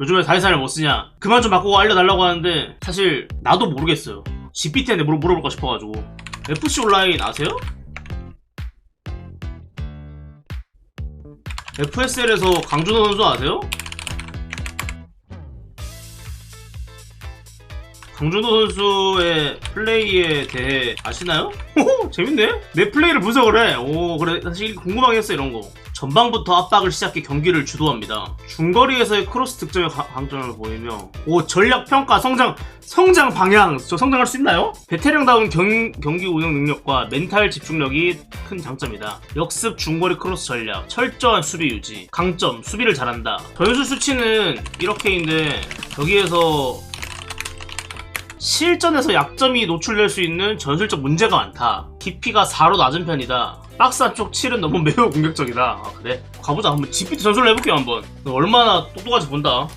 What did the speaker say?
요즘에 다이사를 못 쓰냐? 그만 좀 바꾸고 알려달라고 하는데 사실 나도 모르겠어요. GPT한테 물어, 물어볼까 싶어가지고 FC 온라인 아세요? FSL에서 강준호 선수 아세요? 강준호 선수의 플레이에 대해 아시나요? 호호, 재밌네? 내 플레이를 분석을 해. 오, 그래. 사실 궁금하게 했어, 이런 거. 전방부터 압박을 시작해 경기를 주도합니다. 중거리에서의 크로스 득점의 가- 강점을 보이며, 오, 전략 평가, 성장, 성장 방향. 저 성장할 수 있나요? 베테랑다운 경, 경기 운영 능력과 멘탈 집중력이 큰 장점이다. 역습 중거리 크로스 전략, 철저한 수비 유지, 강점, 수비를 잘한다. 전술 수치는 1억케인데, 여기에서 실전에서 약점이 노출될 수 있는 전술적 문제가 많다. 깊이가 4로 낮은 편이다. 박스 안쪽 7은 너무 매우 공격적이다. 아, 그래? 가보자. 한번 GPT 전술로 해볼게요, 한번. 너 얼마나 똑똑한지 본다.